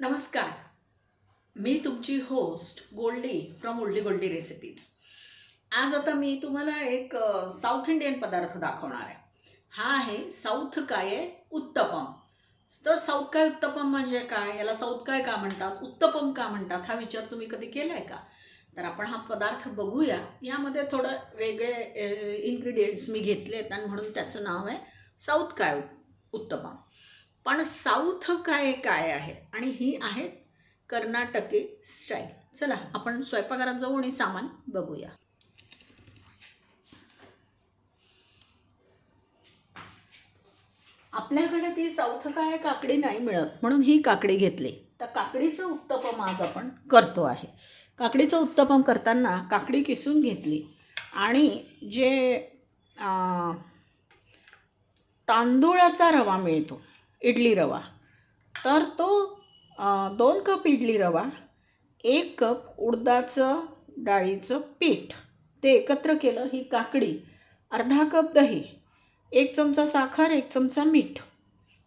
नमस्कार. मी तुमची host Goldie from Oldie Goldie recipes आज आता मी तुम्हाला एक साऊथ इंडियन पदार्थ दाखवणार आहे. हा आहे साऊथ काय उत्तपम. तर साऊथ काय उत्तपम म्हणजे काय? याला साऊथ काय का म्हणतात? उत्तपम का म्हणतात? हा विचार तुम्ही कधी केला आहे का? तर आपण हा पदार्थ बघूया. यामध्ये थोडं वेगळे इन्ग्रेडियंट्स मी घेतले आहेत आणि म्हणून त्याचं नाव आहे साऊथ काय उत्तपम. पण साऊथ काय काय आहे? आणि ही आहे कर्नाटकी स्टाईल. चला आपण स्वयंपाकघरात जाऊ आणि सामान बघूया. आपल्याकडे ती साऊथ काय काकडी नाही मिळत. म्हणून ही काकडी घेतली. तर काकडीचं उत्तपम आज आपण करतो आहे. काकडीचं उत्तपम करताना काकडी किसून घेतली. आणि जे तांदुळाचा तांदूळाचा रवा मिळतो. इडली रवा. तर तो दोन कप इडली रवा एक कप उडदाचं डाळीचं पीठ. ते एकत्र केलं ही काकडी. अर्धा कप दही एक चमचा साखर एक चमचा मीठ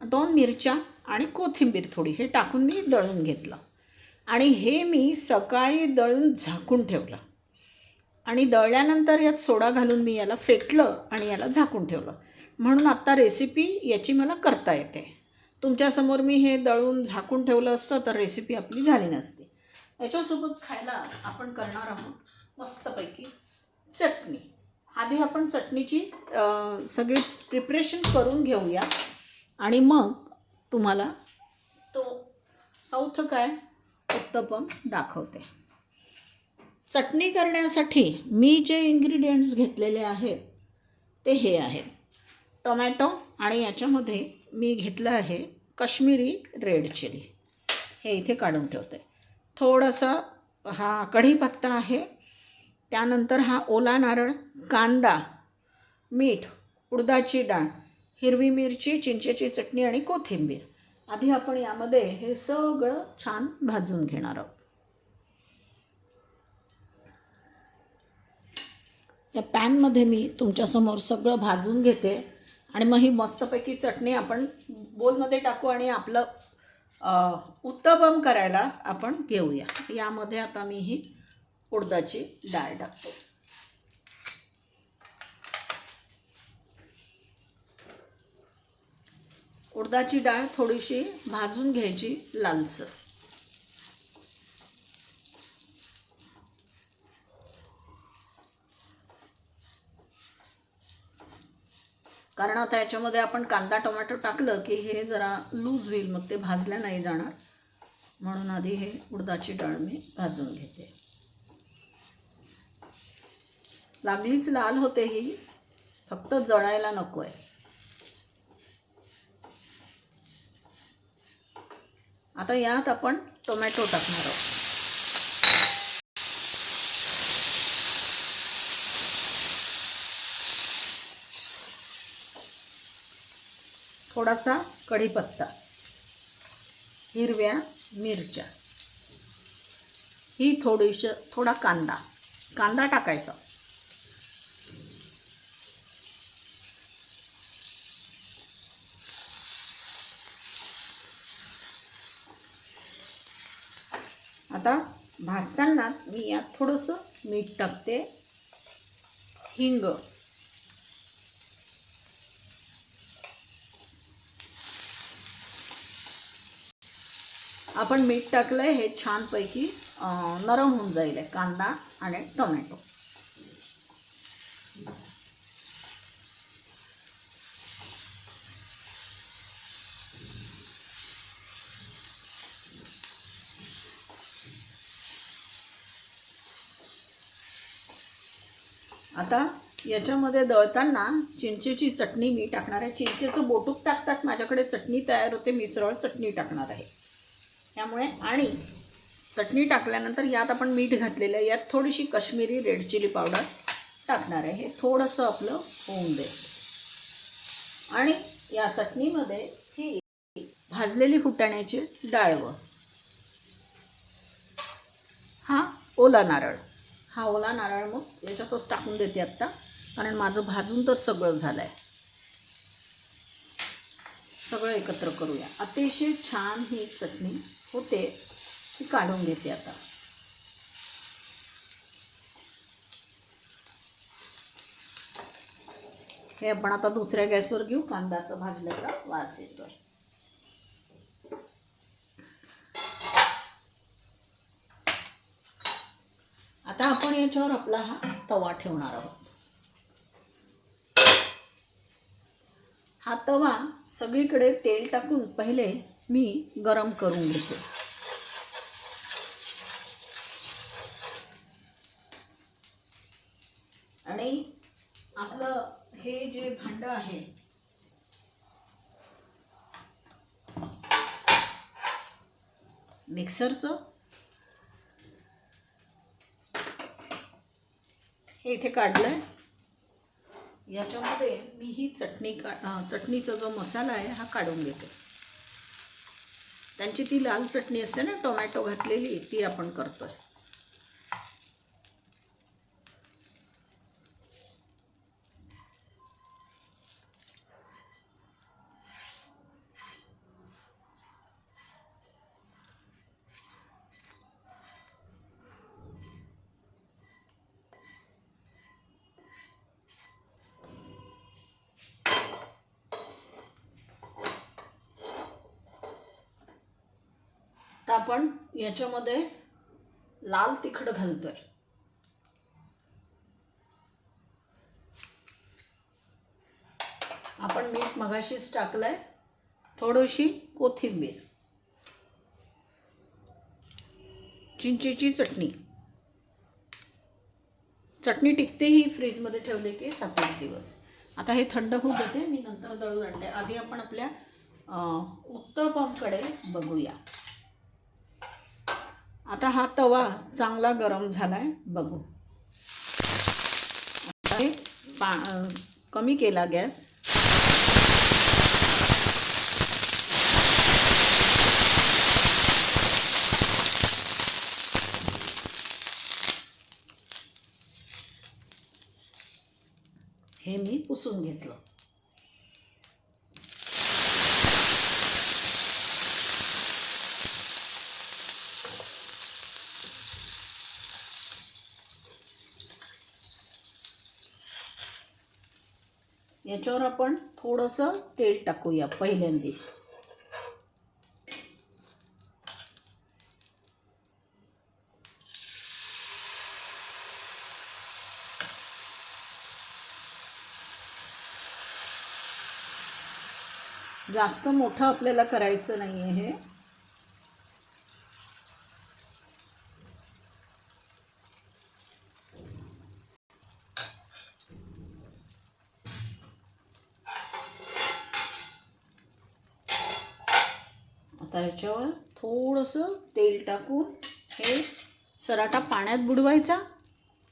दोन मिरच्या आणि कोथिंबीर थोडी. हे टाकून मी दळून घेतलं. आणि हे मी सकाळी दळून झाकून ठेवलं. आणि दळल्यानंतर यात सोडा घालून मी याला फेटलं आणि याला झाकून ठेवलं. म्हणून आत्ता रेसिपी याची मला करता येते. तुमच्यासमोर मी हे दळून झाकून ठेवलं असतं तर रेसिपी आपली झाली नसती. याच्यासोबत खायला आपण करणार आहोत मस्तपैकी चटणी. आधी आपण चटणीची सगळी प्रिपरेशन करून घेऊया. आणि मग तुम्हाला तो साऊथ काय उत्तपम दाखवते. चटणी करण्यासाठी मी जे इन्ग्रेडियंट्स घेतलेले आहेत ते हे आहेत. टोमॅटो आणि याच्यामध्ये मी घेतलं आहे कश्मीरी रेड चिली. हे इथे काढून ठेवते. थोडंसं हा कढीपत्ता आहे. त्यानंतर हा ओला नारळ कांदा मीठ उडदाची डाळ हिरवी मिरची चिंचेची चटणी आणि कोथिंबीर. आधी आपण यामध्ये हे सगळं छान भाजून घेणार आहोत. या पॅनमध्ये मी तुमच्यासमोर सगळं भाजून घेते. आणि मग ही मस्तपैकी चटणी आपण बोलमध्ये टाकू आणि आपलं उत्तपम करायला आपण घेऊया. यामध्ये आता मी ही उडदाची डाळ टाकतो. उडदाची डाळ थोडीशी भाजून घ्यायची लालसर. कारण आता याच्यामध्ये आपण कांदा टोमॅटो टाकलं की हे जरा लूज होईल मग ते भाजल्या नाही जाणार. म्हणून आधी हे उडदाची डाळ मी भाजून घेते. लागलीच लाल होते ही फक्त जळायला नको आहे आता यात आपण टोमॅटो टाकणार आहोत. थोडासा कढीपत्ता हिरव्या मिरच्या. ही थोडीशी थोडा कांदा कांदा टाकायचा. आता भाजतानाच मी यात थोडंसं मीठ टाकते. हिंग आपण मीठ टाकलं आहे हे छानपैकी नरम होऊन जाईल कांदा आणि टोमॅटो. आता याच्यामध्ये दळताना चिंचेची चटणी मी टाकणार आहे. चिंचेचं बोटूक टाकतात माझ्याकडे चटणी तयार होते मिसळ चटणी टाकणार आहे. त्यामुळे आणि चटणी टाकल्यानंतर यात आपण मीठ घातलेलं आहे. यात थोडीशी कश्मीरी रेड चिली पावडर टाकणार आहे. हे थोडंसं आपलं होऊन दे आणि या चटणीमध्ये ही भाजलेली फुटाण्याची डाळवं हा ओला नारळ. हा ओला नारळ मग याच्यातच टाकून देते आत्ता कारण माझं भाजून तर सगळं झालं आहे सगळं एकत्र करूया. अतिशय छान ही चटणी होते ती काढून घेते आता. हे आपण आता दुसऱ्या गॅसवर घेऊ कांदाचा भाजल्याचा वास येतोय आता आपण याच्यावर आपला हा तवा ठेवणार आहोत. हा तवा सगळीकडे तेल टाकून पहिले मी गरम करून घेते. आणि आपलं हे जे भांड आहे मिक्सरचं हे इथे काढलंय. याच्यामध्ये मी ही चटणी का चटणीचा जो मसाला आहे हा काढून घेते. त्यांची ती लाल चटणी असते ना टोमॅटो घातलेली ती आपण करतोय. तर आपण याच्यामध्ये लाल तिखट घालतोय. आपण मीठ मगाशीच टाकलंय. थोडीशी कोथिंबीर. चिंचेची चटणी. चटणी टिकते ही फ्रीजमध्ये ठेवली की सात आठ दिवस. आता हे थंड होऊ देते मी नंतर दळून आणते. आधी आपण आपल्या उत्तपमकडे बघूया. आता हा तवा चांगला गरम झालाय बघू. पा कमी केला गॅस. हे मी पुसून घेतलं. याच्यावर आपण थोडंसं तेल टाकूया पहिल्यांदी. जास्त मोठं आपल्याला करायचं नाही आहे हे. आता ह्याच्यावर थोडंसं तेल टाकून हे सराटा पाण्यात बुडवायचा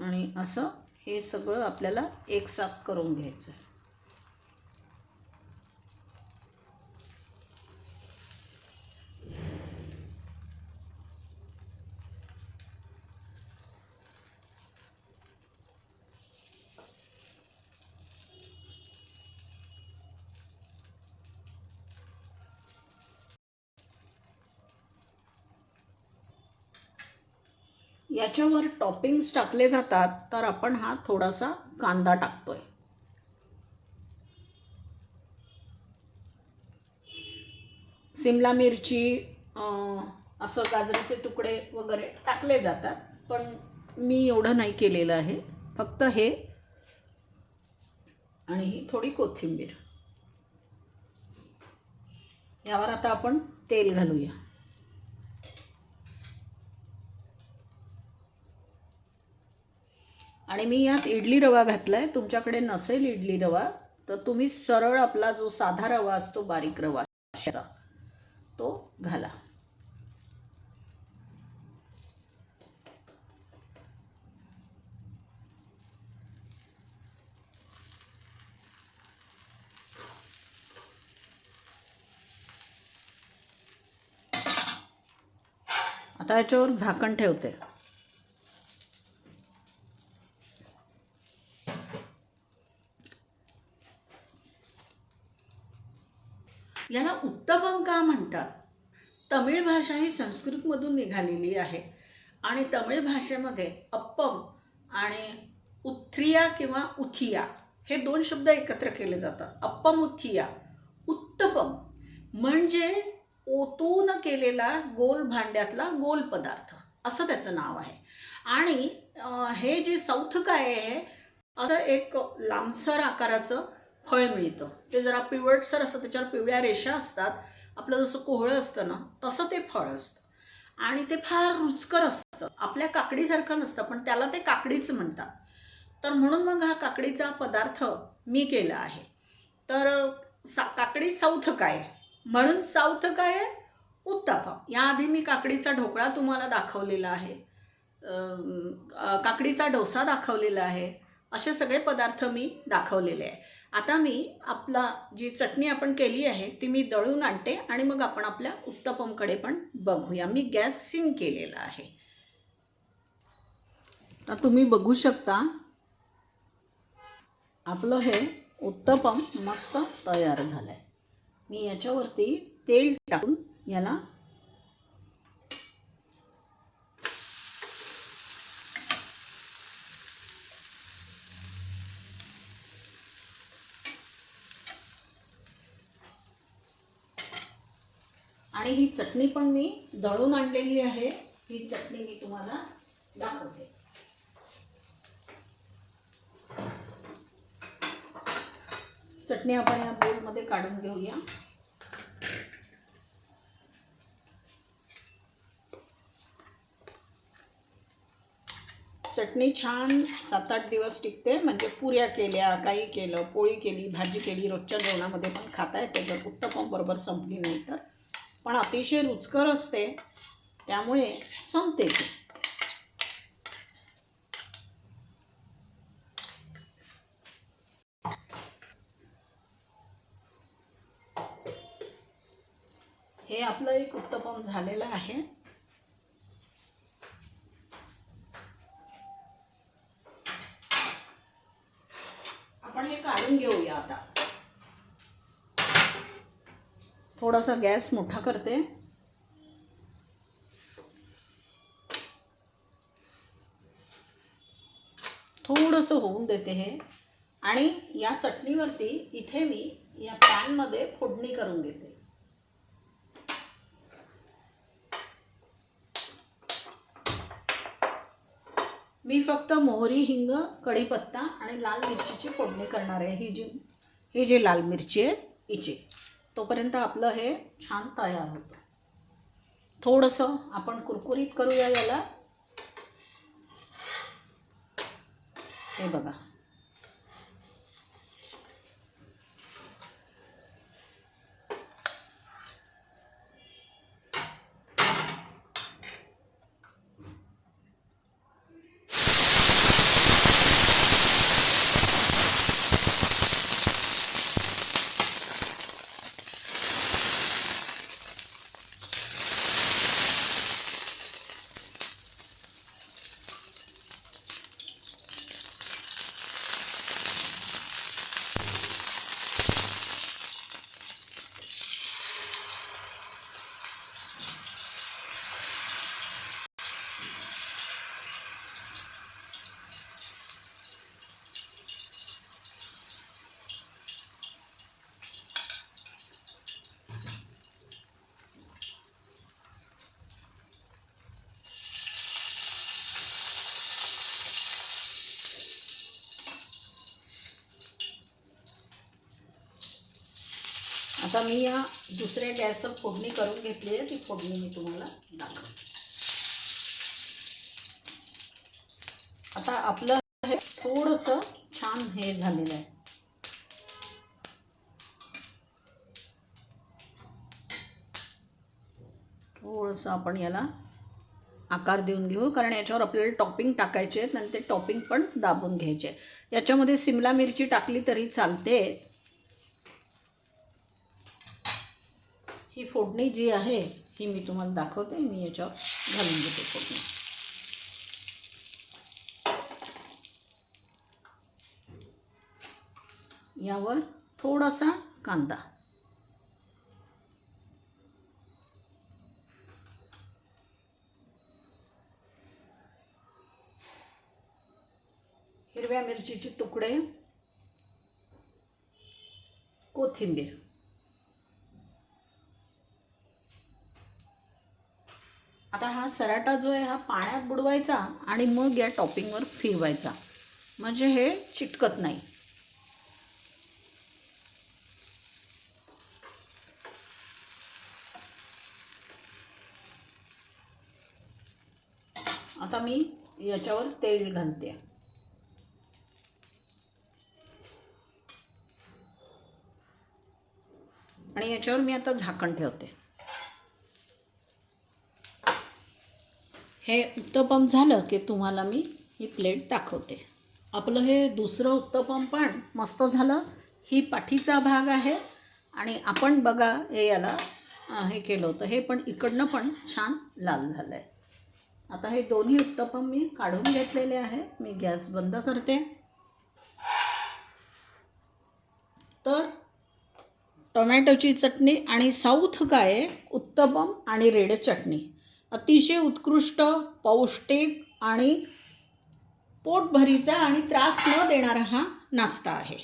आणि असं हे सगळं आपल्याला एकसाथ करून घ्यायचं आहे. याच्यावर टॉपिंग्स टाकले जातात तर आपण हा थोडासा कांदा टाकतोय. सिमला मिरची असं गाजराचे तुकडे वगैरे टाकले जातात पण मी एवढं नाही केलेलं आहे. फक्त हे आणि ही थोडी कोथिंबीर. यावर आता आपण तेल घालूया. आणि मी यात इडली रवा घातला आहे तुमच्याकडे नसेल इडली रवा तर तुम्ही सरळ आपला जो साधा रवा असतो बारीक रवा तो घाला. आता याच्यावर झाकण ठेवते याला उत्तपम का म्हणतात तमिळ भाषा ही संस्कृतमधून निघालेली आहे. आणि तमिळ भाषेमध्ये अप्पम आणि उत्थ्रिया किंवा उथिया हे दोन शब्द एकत्र केले जातात. अप्पम उत्थिया उत्तपम म्हणजे ओतून केलेला गोल भांड्यातला गोल पदार्थ. असं त्याचं नाव आहे. आणि हे जे साऊथ काय आहे असं एक लांबसर आकाराचं फळ मिळतं. ते जरा पिवळसर असं त्याच्यावर पिवळ्या रेषा असतात. आपलं जसं कोहळं असतं ना तसं ते फळ असतं. आणि ते फार रुचकर असतं. आपल्या काकडीसारखं नसतं पण त्याला ते काकडीच म्हणतात. तर म्हणून मग हा काकडीचा पदार्थ मी केला आहे. तर सा काकडी साऊथ काय? म्हणून साऊथ काय? आहे उत्तापम. याआधी मी काकडीचा ढोकळा तुम्हाला दाखवलेला आहे. काकडीचा डोसा दाखवलेला आहे. असे सगळे पदार्थ मी दाखवलेले आहे. आता मी आपला जी चटणी आपण केली आहे ती मी दळून आणते आणि मग आपण आपल्या उत्तपमकडे पण बघूया. मी गॅस सिम केलेला आहे. तर तुम्ही बघू शकता आपलं हे उत्तपम मस्त तयार झालं आहे मी याच्यावरती तेल टाकून याला आणि ही चटणी पण मी दळून आणलेली आहे. ही चटणी मी तुम्हाला दाखवते. चटणी आपण या बोलमध्ये काढून घेऊया. चटणी छान सात आठ दिवस टिकते. म्हणजे पुऱ्या केल्या काही केलं पोळी केली भाजी केली रोजच्या जेवणामध्ये पण खाता येते. जर उत्तपम बरोबर संपली नाही तर. पण अतिशय रुचकर असते त्यामुळे संपते ती. हे आपलं एक उत्तपम झालेलं आहे. आपण हे काढून घेऊया आता. थोडासा गॅस मोठा करते. थोडंसं होऊन देते हे. आणि या चटणीवरती इथे मी या पॅनमध्ये फोडणी करून घेते. मी फक्त मोहरी हिंग कढीपत्ता आणि लाल मिरचीची फोडणी करणार आहे. ही जी ही जी लाल मिरची आहे हिची. तोपर्यंत आपलं हे छान तयार होतं. थोडंसं आपण कुरकुरीत करूया याला. हे बघा. आता मी या दुसऱ्या गॅसवर फोडणी करून घेतली आहे. ती फोडणी मी तुम्हाला दाखवते. आता आपलं हे थोडंसं छान हे झालेलं आहे. थोडंसं आपण याला आकार देऊन घेऊ कारण याच्यावर आपल्याला टॉपिंग टाकायचे आहेत आणि ते टॉपिंग पण दाबून घ्यायचे आहे. याच्यामध्ये सिमला मिरची टाकली तरी चालते ही फोडणी जी आहे ही मी तुम्हाला दाखवते. मी याच्यावर घालून घेते फोडणी. यावर थोडासा कांदा. हिरव्या मिरचीचे तुकडे कोथिंबीर. सराटा जो आहे हा पाण्यात बुडवायचा आणि मग या टॉपिंगवर फिरवायचा. म्हणजे हे चिटकत नाही. आता मी याच्यावर तेल घालते. आणि याच्यावर मी आता झाकण ठेवते. हे उत्तपम झालं की तुम्हाला मी ही प्लेट दाखवते. आपलं हे दुसरं उत्तपम पण मस्त झालं. ही पाठीचा भाग आहे आणि आपण बघा हे याला हे केलं होतं. हे पण इकडनं पण छान लाल झालं आहे आता हे दोन्ही उत्तपम मी काढून घेतलेले आहे. मी गॅस बंद करते. तर टोमॅटोची चटणी आणि साऊथ काय उत्तपम आणि रेड चटणी. अतिशय उत्कृष्ट पौष्टिक आणि पोटभरीचा आणि त्रास न देणारा हा नाश्ता आहे.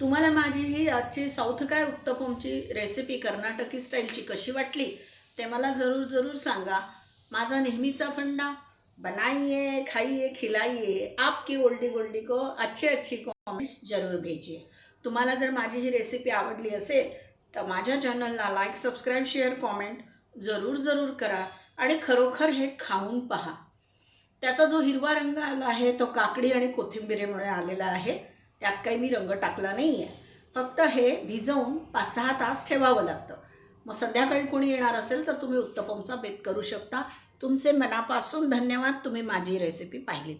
तुम्हाला माझी ही आजची साऊथ काय उत्तपमची रेसिपी कर्नाटकी स्टाईलची कशी वाटली ते मला जरूर जरूर सांगा. माझा नेहमीचा फंडा बनाइए खाइए खिलाइए आपकी ओल्डी गोल्डी को अच्छे अच्छी कॉमेंट्स जरूर भेजिए तुम्हाला जर माझी ही रेसिपी आवडली असेल तर माझ्या चॅनलला लाईक सबस्क्राईब शेअर कॉमेंट जरूर जरूर करा आणि खरोखर हे खाऊन पहा. त्याचा जो हिरवा रंग आला आहे तो काकडी आणि कोथिंबिरीमुळे आलेला आहे. त्यात काही मी रंग टाकला नाही आहे फक्त हे भिजवून पाच सहा तास ठेवावं लागतं. मग संध्याकाळी कोणी येणार असेल तर तुम्ही उत्तपमचा बेत करू शकता. तुमचे मनापासून धन्यवाद. तुम्ही माझी रेसिपी पाहिलीत.